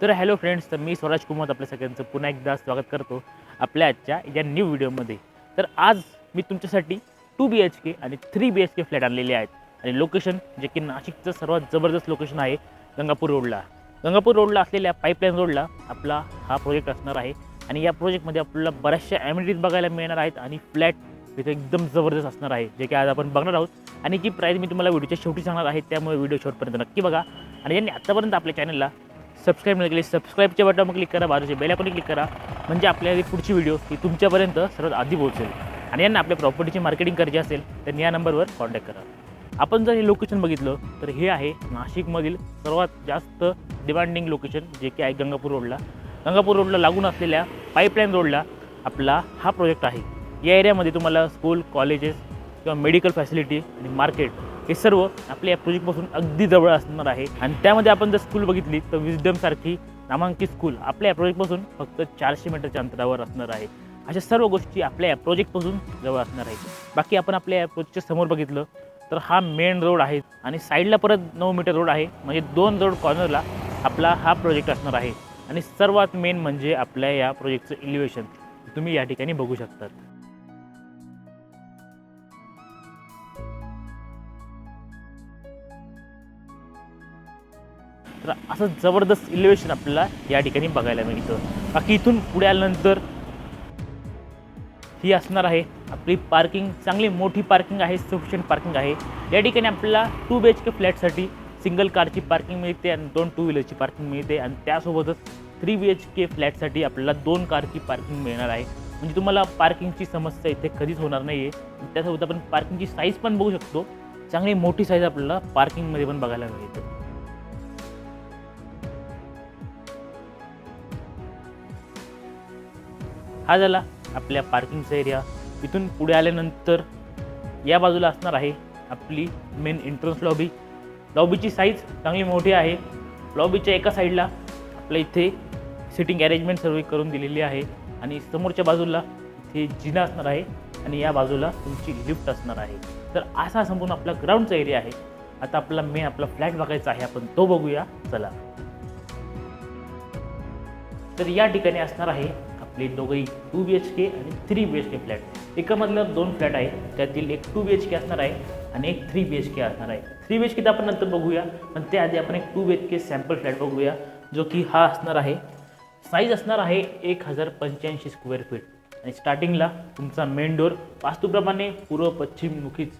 तर hello friends तर मी स्वराज कुमार आपल्या सगळ्यांचं पुन्हा एकदा स्वागत करतो आपल्या आजच्या या न्यू व्हिडिओमध्ये तर आज मी तुमच्यासाठी टू बी एच के आणि three B H K flat आणलेले आहेत. आणि लोकेशन जे की नाशिकचं सर्वात जबरदस्त लोकेशन आहे गंगापूर रोडला. गंगापूर रोडला असलेल्या पाईपलाईन रोडला आपला हा प्रोजेक्ट असणार आहे. आणि या प्रोजेक्टमध्ये आपल्याला बऱ्याचशा ॲम्युनिटीज बघायला मिळणार आहेत आणि फ्लॅट तिथे एकदम जबरदस्त असणार आहे जे की आज आपण बघणार आहोत. आणि जी प्राईज मी तुम्हाला व्हिडिओच्या शेवटी सांगणार आहे त्यामुळे व्हिडिओ शेवटपर्यंत नक्की बघा. आणि ज्यांनी आत्तापर्यंत आपल्या चॅनलला सबस्क्राईब नाही केली सबस्क्राईबच्या बटनवर क्लिक करा बाजूचे बेल क्लिक करा. म्हणजे आपल्याला पुढची व्हिडिओ ही तुमच्यापर्यंत सर्वात आधी पोहोचेल. आणि यांना आपल्या प्रॉपर्टीची मार्केटिंग करायची असेल तर या नंबरवर कॉन्टॅक्ट करा. आपण जर हे लोकेशन बघितलं तर हे आहे नाशिकमधील सर्वात जास्त डिमांडिंग लोकेशन जे की आहे गंगापूर रोडला गंगापूर रोडला लागून असलेल्या पाईपलाईन रोडला आपला हा प्रोजेक्ट आहे. या एरियामध्ये तुम्हाला स्कूल कॉलेजेस किंवा मेडिकल फॅसिलिटी आणि मार्केट हे सर्व आपल्या या प्रोजेक्टपासून अगदी जवळ असणार आहे. आणि त्यामध्ये आपण जर स्कूल बघितली तर विजडमसारखी नामांकित स्कूल आपल्या या प्रोजेक्टपासून फक्त चारशे मीटरच्या अंतरावर असणार आहे. अशा सर्व गोष्टी आपल्या या प्रोजेक्टपासून जवळ असणार आहे बाकी आपण आपल्या या प्रोजेक्टच्या समोर बघितलं तर हा मेन रोड आहे आणि साईडला परत नऊ मीटर रोड आहे. म्हणजे दोन रोड कॉर्नरला आपला हा प्रोजेक्ट असणार आहे. आणि सर्वात मेन म्हणजे आपल्या या प्रोजेक्टचं इलिव्हेशन तुम्ही या ठिकाणी बघू शकतात. तर असं जबरदस्त इलिव्हेशन आपल्याला या ठिकाणी बघायला मिळतं. बाकी इथून पुढे आल्यानंतर ही असणार आहे आपली पार्किंग चांगली मोठी पार्किंग आहे सफिशियंट पार्किंग आहे. या ठिकाणी आपल्याला टू बी एच के फ्लॅटसाठी सिंगल कारची पार्किंग मिळते आणि दोन टू व्हीलरची पार्किंग मिळते आणि त्यासोबतच थ्री बी एच के फ्लॅटसाठी आपल्याला दोन कारची पार्किंग मिळणार आहे. म्हणजे तुम्हाला पार्किंगची समस्या इथे कधीच होणार नाही आहे त्यासोबत आपण पार्किंगची साईज पण बघू शकतो. चांगली मोठी साईज आपल्याला पार्किंगमध्ये पण बघायला मिळते. हा झाला आपल्या पार्किंगचा एरिया इथून पुढे आल्यानंतर या बाजूला असणार आहे आपली मेन एंट्रन्स लॉबी लॉबीची साईज चांगली मोठी आहे. लॉबीच्या एका साईडला आपल्या इथे सिटिंग अरेंजमेंट सर्व करून दिलेली आहे. आणि समोरच्या बाजूला इथे जिना असणार आहे आणि या बाजूला तुमची लिफ्ट असणार आहे. तर असा संपूर्ण आपला ग्राउंडचा एरिया आहे. आता आपला मेन आपला फ्लॅट बघायचा आहे आपण तो बघूया. चला. तर या ठिकाणी असणार आहे आपले दोघंही टू बी एच के आणि three B H K flat एकामधलं दोन फ्लॅट आहे त्यातील एक टू बी एच के असणार आहे आणि एक थ्री बी एच के असणार आहे. थ्री बी एच के तर आपण नंतर बघूया पण त्याआधी आपण एक two B H K sample flat बघूया जो की हा असणार आहे. साईज असणार आहे एक हजार पंच्याऐंशी स्क्वेअर फीट आणि स्टार्टिंगला तुमचा मेन डोर वास्तूप्रमाणे पूर्व पश्चिममुखीच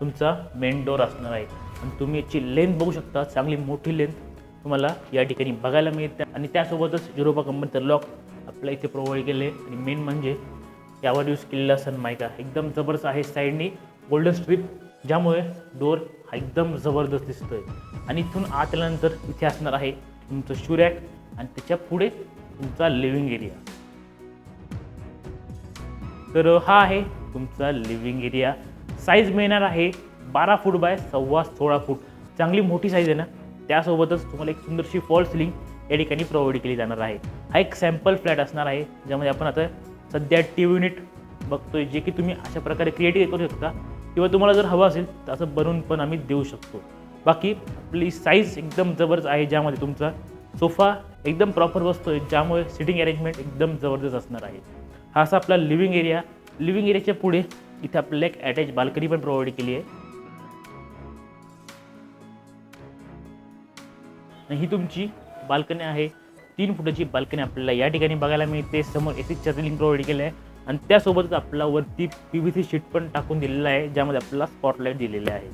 तुमचा मेन डोर असणार आहे. आणि तुम्ही याची लेंथ बघू शकता चांगली मोठी लेंथ तुम्हाला या ठिकाणी बघायला मिळते. आणि त्यासोबतच युरोपा कंपनीचं लॉक आपल्या इथे प्रोव्हाइड केले. आणि मेन म्हणजे यावर यूज केलेला सनमायका एकदम जबरदस्त आहे साईडनी गोल्डन स्ट्रीप ज्यामुळे डोर हा एकदम जबरदस्त दिसतोय. आणि इथून आत आल्यानंतर इथे असणार आहे तुमचं शुरॅक आणि त्याच्या पुढे तुमचा लिव्हिंग एरिया तर हा आहे तुमचा लिव्हिंग एरिया साईज मिळणार आहे बारा फूट बाय सव्वा सोळा फूट. चांगली मोठी साईज आहे ना? त्यासोबतच तुम्हाला एक सुंदरशी फॉल सिलिंग या ठिकाणी प्रोव्हाइड केली जाणार आहे. हा एक सॅम्पल फ्लॅट असणार आहे ज्यामध्ये आपण आता सध्या टी व्ही युनिट बघतोय जे की तुम्ही अशा प्रकारे क्रिएटिव्ह करू शकता किंवा तुम्हाला जर हवं असेल तर असं बनवून पण आम्ही देऊ शकतो. बाकी आपली साईज एकदम जबरदस्त आहे ज्यामध्ये तुमचा सोफा एकदम प्रॉपर बसतो आहे ज्यामुळे सिटिंग अरेंजमेंट एकदम जबरदस्त असणार आहे. हा असा आपला लिव्हिंग एरिया लिव्हिंग एरियाच्या पुढे इथे आपल्याला एक अटॅच बाल्कनी पण प्रोव्हाइड केली आहे. ही तुमची बाल्कनी आहे. तीन फुटाची बाल्कनी आपल्याला या ठिकाणी बघायला मिळते. समोर एसी चर्लिंग प्रोव्हाइड केलं आहे. आणि त्यासोबतच आपला वरती पी व्ही सी शीट पण टाकून दिलेलं आहे ज्यामध्ये आपल्याला स्पॉटलाईट दिलेले आहे.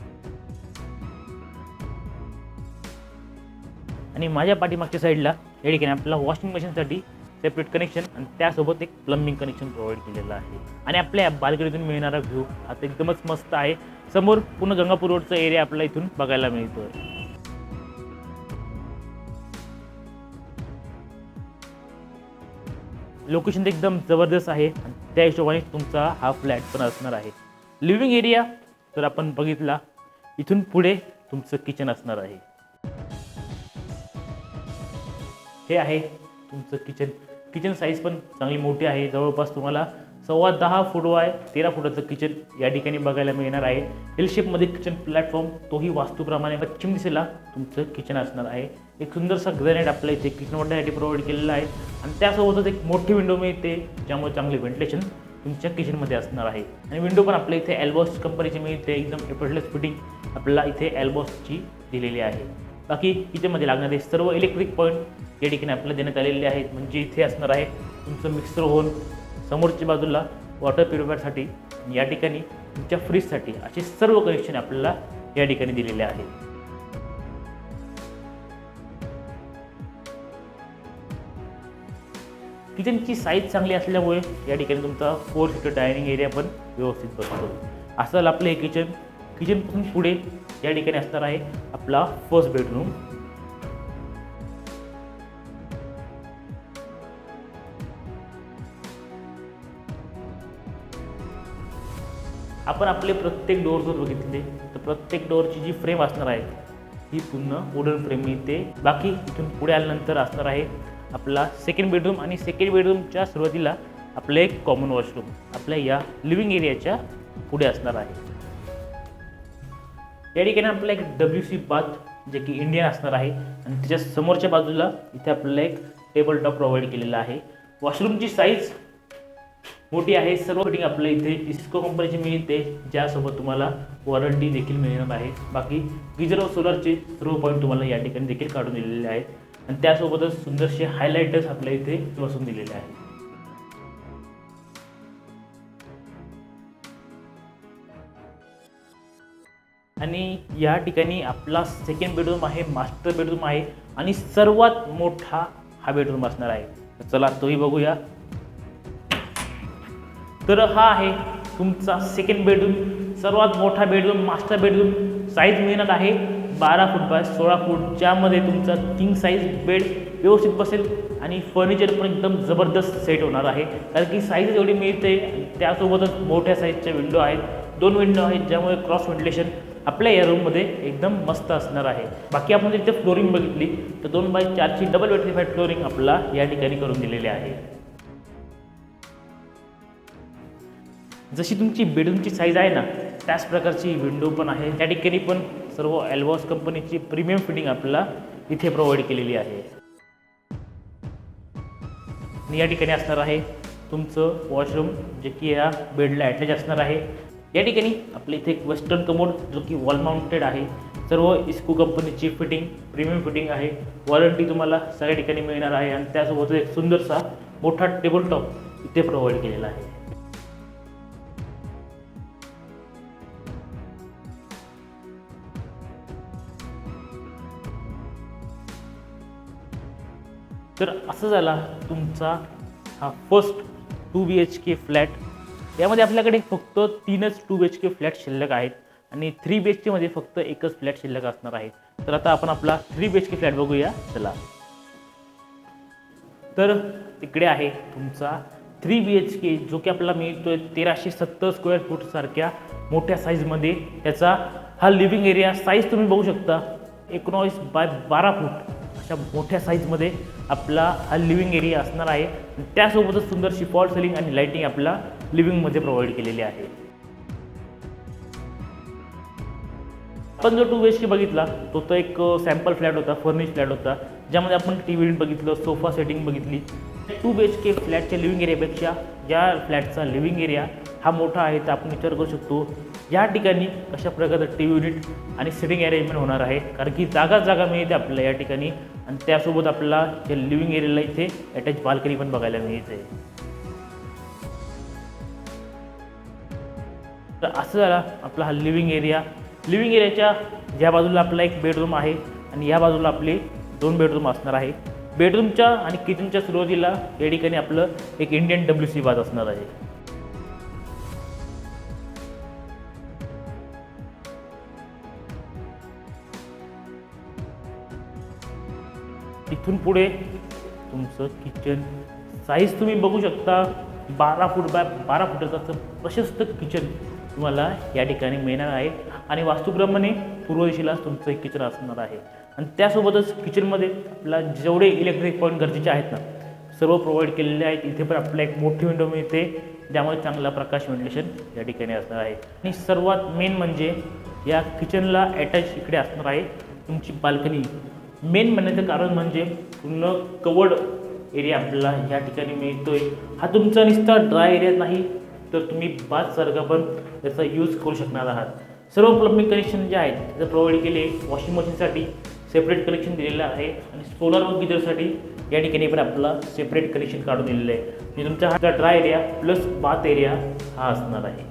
आणि माझ्या पाठीमागच्या साईडला या ठिकाणी आपल्याला वॉशिंग मशीनसाठी सेपरेट कनेक्शन आणि त्यासोबत एक प्लंबिंग कनेक्शन प्रोव्हाइड केलेलं आहे. आणि आपल्या बालकनीतून मिळणारा व्ह्यू आता एकदमच मस्त आहे. समोर पूर्ण गंगापूर रोडचा एरिया आपल्याला इथून बघायला मिळतोय. लोकेशन एकदम जबरदस्त आहे. त्या हिशोबाने तुमचा हा फ्लॅट पण असणार आहे. लिव्हिंग एरिया जर आपण बघितला इथून पुढे तुमचं किचन असणार आहे. हे आहे तुमचं किचन किचन साईज पण चांगली मोठी आहे. जवळपास तुम्हाला सव्वा दहा फूट वाय तेरा फुटाचं किचन या ठिकाणी बघायला मिळणार आहे. एल शेपमध्ये किचन प्लॅटफॉर्म तोही वास्तूप्रमाणे पश्चिम दिशेला तुमचं किचन असणार आहे. एक सुंदरसा ग्रेनेट आपल्या इथे किचन वाटण्यासाठी प्रोव्हाइड केलेला आहे. आणि त्यासोबतच एक मोठी विंडो मिळते ज्यामुळे चांगले व्हेंटिलेशन तुमच्या किचनमध्ये असणार आहे. आणि विंडो पण आपल्या इथे एल्बॉस कंपनीची मिळते एकदम एफर्टलेस फिटिंग आपल्याला इथे एल्बॉसची दिलेली आहे. बाकी किचनमध्ये लागणारे सर्व इलेक्ट्रिक पॉईंट या ठिकाणी आपल्याला देण्यात आलेले आहेत. म्हणजे इथे असणार आहे तुमचं मिक्सर होऊन समोरच्या बाजूला वॉटर प्युरिफायरसाठी या ठिकाणी तुमच्या फ्रीजसाठी असे सर्व कनेक्शन आपल्याला या ठिकाणी दिलेले आहेत. किचनची साईज चांगली असल्यामुळे या ठिकाणी तुमचा फोर सीटर डायनिंग एरिया पण व्यवस्थित बसतो. असं आपलं हे किचन किचनपासून पुढे या ठिकाणी असणार आहे आपला फर्स्ट बेडरूम आपण आपले प्रत्येक डोअर जर बघितले तर प्रत्येक डोअरची जी फ्रेम असणार आहे ही पूर्ण वुडन फ्रेम मिळते. बाकी इथून पुढे आल्यानंतर असणार आहे आपला सेकंड बेडरूम आणि सेकंड बेडरूमच्या सुरुवातीला आपलं एक कॉमन वॉशरूम आपल्या या लिव्हिंग एरियाच्या पुढे असणार आहे. या ठिकाणी आपल्याला एक डब्ल्यू सी बाथ जे की इंडियन असणार आहे. आणि त्याच्या समोरच्या बाजूला इथे आपल्याला एक टेबल टॉप प्रोव्हाइड केलेला आहे. वॉशरूमची साईज मोठी आहे. सर्व फिटिंग आपल्या इथे इस्को कंपनीची मिळते. ज्यासोबत तुम्हाला वॉरंटी देखील मिळणार आहे. बाकी गिजर व सोलरचे सर्व पॉईंट तुम्हाला या ठिकाणी देखील काढून दिलेले आहेत. आणि त्यासोबतच सुंदरसे हायलायटर्स आपल्या इथे बसून दिलेले आहेत. आणि या ठिकाणी आपला सेकंड बेडरूम आहे मास्टर बेडरूम आहे आणि सर्वात मोठा हा बेडरूम असणार आहे. तर चला तोही बघूया. तर हा आहे तुमचा सेकंड बेडरूम सर्वात मोठा बेडरूम मास्टर बेडरूम साईज मिळणार आहे. बारा फूट बाय सोळा फूट ज्यामध्ये तुमचा किंग साईज बेड व्यवस्थित बसेल आणि फर्निचर पण एकदम जबरदस्त सेट होणार आहे. कारण की साईज एवढी मिळते त्यासोबतच मोठ्या साईजच्या विंडो आहेत. दोन विंडो आहेत ज्यामुळे क्रॉस व्हेंटिलेशन आपल्या या रूममध्ये एकदम मस्त असणार आहे. बाकी आपण जर इथे फ्लोरिंग बघितली तर दोन बाय चारची डबल वेटिफाईड फ्लोरिंग आपला या ठिकाणी करून दिलेली आहे. जशी तुमची बेडरूमची साईज आहे ना त्याच प्रकारची विंडो पण आहे. त्या ठिकाणी पण सर्व ॲल्बॉस कंपनीची प्रीमियम फिटिंग आपल्याला इथे प्रोव्हाइड केलेली आहे. आणि या ठिकाणी असणार आहे तुमचं वॉशरूम जे की या बेडला अटॅच असणार आहे. या ठिकाणी आपल्या इथे एक वेस्टर्न कमोड जो की वॉल माउंटेड आहे. सर्व इस्को कंपनीची फिटिंग प्रीमियम फिटिंग आहे. वॉरंटी तुम्हाला सगळ्या ठिकाणी मिळणार आहे. आणि त्यासोबत एक सुंदरसा मोठा टेबल टॉप इथे प्रोव्हाइड केलेला आहे. तर असं झाला तुमचा हा first two B H K flat यामध्ये आपल्याकडे फक्त तीनच two B H K flat शिल्लक आहेत आणि थ्री बी एच केमध्ये फक्त एकच फ्लॅट शिल्लक असणार आहे. तर आता आपण आपला three B H K flat बघूया. चला. तर तिकडे आहे तुमचा थ्री बी एच के जो की आपल्याला मिळतोय तेराशे सत्तर स्क्वेअर फूट सारख्या मोठ्या साईजमध्ये त्याचा हा लिव्हिंग एरिया साईज तुम्ही बघू शकता. एकोणावीस बाय बारा फूट अशा मोठ्या साईजमध्ये आपला हा लिव्हिंग एरिया असणार आहे. त्यासोबतच सुंदरशी फॉल सेलिंग आणि लाईटिंग आपला लिव्हिंगमध्ये प्रोव्हाइड केलेली आहे. आपण जो टू बी एच के बघितला तो तो एक सॅम्पल फ्लॅट होता फर्निश फ्लॅट होता. ज्यामध्ये आपण टी व्ही बघितलं सोफा सेटिंग बघितली. टू बी एच के फ्लॅटच्या लिव्हिंग एरियापेक्षा या फ्लॅटचा लिव्हिंग एरिया हा मोठा आहे तर आपण विचार करू शकतो या ठिकाणी कशा प्रकारचं टी व्ही युनिट आणि सिटिंग अरेंजमेंट होणार आहे. कारण की जागा जागा मिळते आपल्याला या ठिकाणी. आणि त्यासोबत आपल्याला जे लिव्हिंग एरियाला इथे अटॅच बाल्कनी पण बघायला मिळते. तर असं झाला आपला हा लिव्हिंग एरिया लिव्हिंग एरियाच्या ज्या बाजूला आपला एक बेडरूम आहे आणि या बाजूला आपले दोन बेडरूम असणार आहे. बेडरूमच्या आणि किचनच्या सुरुवातीला या ठिकाणी आपलं एक इंडियन डब्ल्यू सी बाज असणार आहे. इथून पुढे तुमचं किचन साईज तुम्ही बघू शकता. बारा फूट बाय बारा फुटाचं असं प्रशस्त किचन तुम्हाला या ठिकाणी मिळणार आहे. आणि वास्तूप्रमाणे पूर्व दिशेलाच तुमचं एक किचन असणार आहे. आणि त्यासोबतच किचनमध्ये आपला जेवढे इलेक्ट्रिक पॉईंट गरजेचे आहेत ना सर्व प्रोव्हाइड केलेले आहेत. इथे पण आपल्याला एक मोठी विंडो मिळते. ज्यामुळे चांगला प्रकाश व्हेंटिलेशन या ठिकाणी असणार आहे. आणि सर्वात मेन म्हणजे या किचनला अटॅच इकडे असणार आहे. तुमची बाल्कनी मेन म्हणण्याचं कारण म्हणजे पूर्ण कवर्ड एरिया आपल्याला ह्या ठिकाणी मिळतोय. हा तुमचा नुसता ड्राय एरिया नाही तर तुम्ही बाथसारखा पण त्याचा यूज करू शकणार आहात. सर्व प्लम्बिंग कनेक्शन जे आहेत त्याचं प्रोव्हाइड केले वॉशिंग मशीनसाठी सेपरेट कनेक्शन दिलेलं आहे आणि सोलर व गिजरसाठी या ठिकाणी पण आपला सेपरेट कनेक्शन काढून दिलेलं आहे. म्हणजे तुमचा हा dry area plus bath area हा असणार आहे.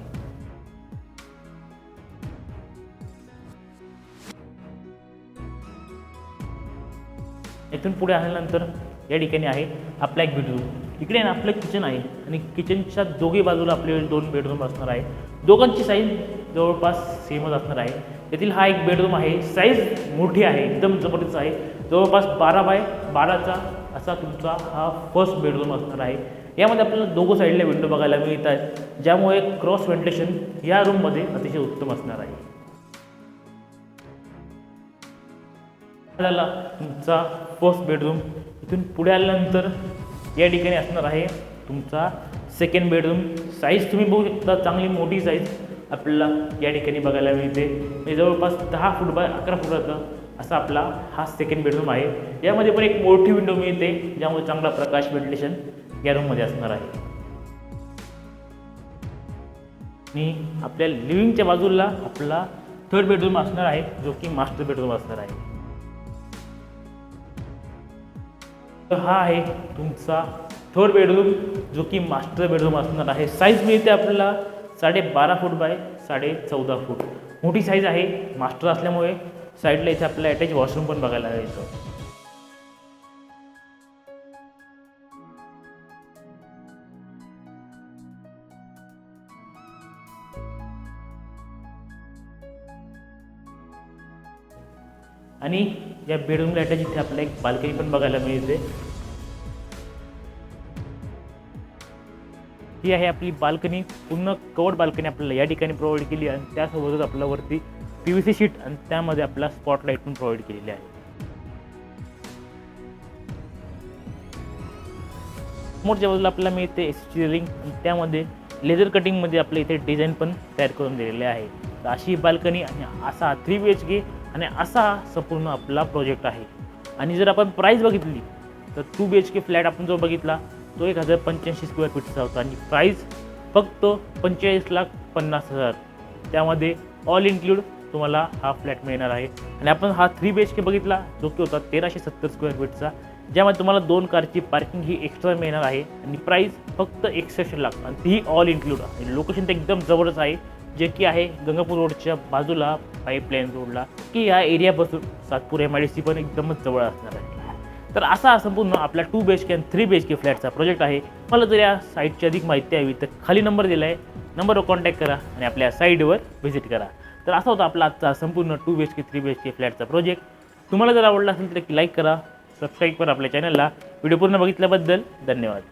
इथून पुढे आल्यानंतर या ठिकाणी आहे आपला एक बेडरूम इकडे ना आपलं किचन आहे. आणि किचनच्या दोघी बाजूला आपले दोन बेडरूम असणार आहे. दोघांची साईज जवळपास सेमच असणार आहे. येथील हा एक बेडरूम आहे. साईज मोठी आहे. एकदम जबरदस्त आहे. जवळपास बारा बाय बाराचा असा तुमचा हा फर्स्ट बेडरूम असणार आहे. यामध्ये आपल्याला दोघं साईडला विंडो बघायला मिळत आहेत ज्यामुळे क्रॉस व्हेंटिलेशन या रूममध्ये अतिशय उत्तम असणार आहे. आपल्याला तुमचा फर्स्ट बेडरूम इथून पुढे आल्यानंतर या ठिकाणी असणार आहे तुमचा सेकंड बेडरूम साईज तुम्ही बघू शकता चांगली मोठी साईज आपल्याला या ठिकाणी बघायला मिळते. म्हणजे जवळपास दहा फूट बाय अकरा फुटाचा असा आपला हा सेकंड बेडरूम आहे. यामध्ये पण एक मोठी विंडो मिळते ज्यामुळे चांगला प्रकाश व्हेंटिलेशन या रूममध्ये असणार आहे. आणि आपल्या लिव्हिंगच्या बाजूला आपला थर्ड बेडरूम असणार आहे जो की मास्टर बेडरूम असणार आहे. तर हा आहे तुमचा थर्ड बेडरूम जो की मास्टर बेडरूम असणार आहे. साईज मिळते आपल्याला साडे बारा फूट बाय साडे चौदा फूट मोठी साईज आहे. मास्टर असल्यामुळे साईडला इथे आपल्याला अटॅच वॉशरूम पण बघायला जायचं आणि या बेडरूमला अटॅच इथे आपल्याला एक बाल्कनी पण बघायला मिळते. ही आहे आपली बाल्कनी पूर्ण कवर्ड बाल्कनी आपल्याला या ठिकाणी प्रोव्हाइड केली आणि त्यासोबतच आपल्या वरती पी व्ही सी शीट आणि त्यामध्ये आपला स्पॉटलाईट पण प्रोव्हाइड केलेली आहे. समोरच्या बाजूला आपल्याला मिळते स्टिअरिंग आणि त्यामध्ये लेझर कटिंगमध्ये आपल्या इथे डिझाईन पण तयार करून दिलेले आहे. तर अशी बाल्कनी आणि असा थ्री बी एच के आणि असा हा संपूर्ण आपला प्रोजेक्ट आहे. आणि जर आपण प्राईस बघितली तर two B H K flat आपण जो बघितला तो एक हजार पंच्याऐंशी स्क्वेअर फीटचा होता. आणि प्राईस फक्त पंचेचाळीस लाख पन्नास हजार. त्यामध्ये ऑल इन्क्लूड तुम्हाला हा फ्लॅट मिळणार आहे. आणि आपण हा थ्री बी एच के बघितला जो की होता तेराशे सत्तर स्क्वेअर फीटचा ज्यामध्ये तुम्हाला दोन कारची पार्किंग ही एक्स्ट्रा मिळणार आहे. आणि प्राईस फक्त एकसष्ट लाख. आणि तीही ऑल इन्क्लूड आहे. लोकेशन तर एकदम जवळच आहे. जे की आहे गंगापूर रोडच्या बाजूला पाईपलाईन रोडला की या एरियापासून Satpur M I D C पण एकदमच जवळ असणार आहे. तर असा संपूर्ण आपला टू बी एच के आणि थ्री बी एच के फ्लॅटचा प्रोजेक्ट आहे. मला जर या साईटची अधिक माहिती हवी तर खाली नंबर दिला आहे. नंबरवर कॉन्टॅक्ट करा आणि आपल्या साईटवर व्हिजिट करा. तर असा होता आपला आजचा संपूर्ण two B H K three B H K फ्लॅटचा project तुम्हाला जर आवडला असेल तर लाईक करा. सबस्क्राईब करा आपल्या चॅनलला व्हिडिओ पूर्ण बघितल्याबद्दल धन्यवाद.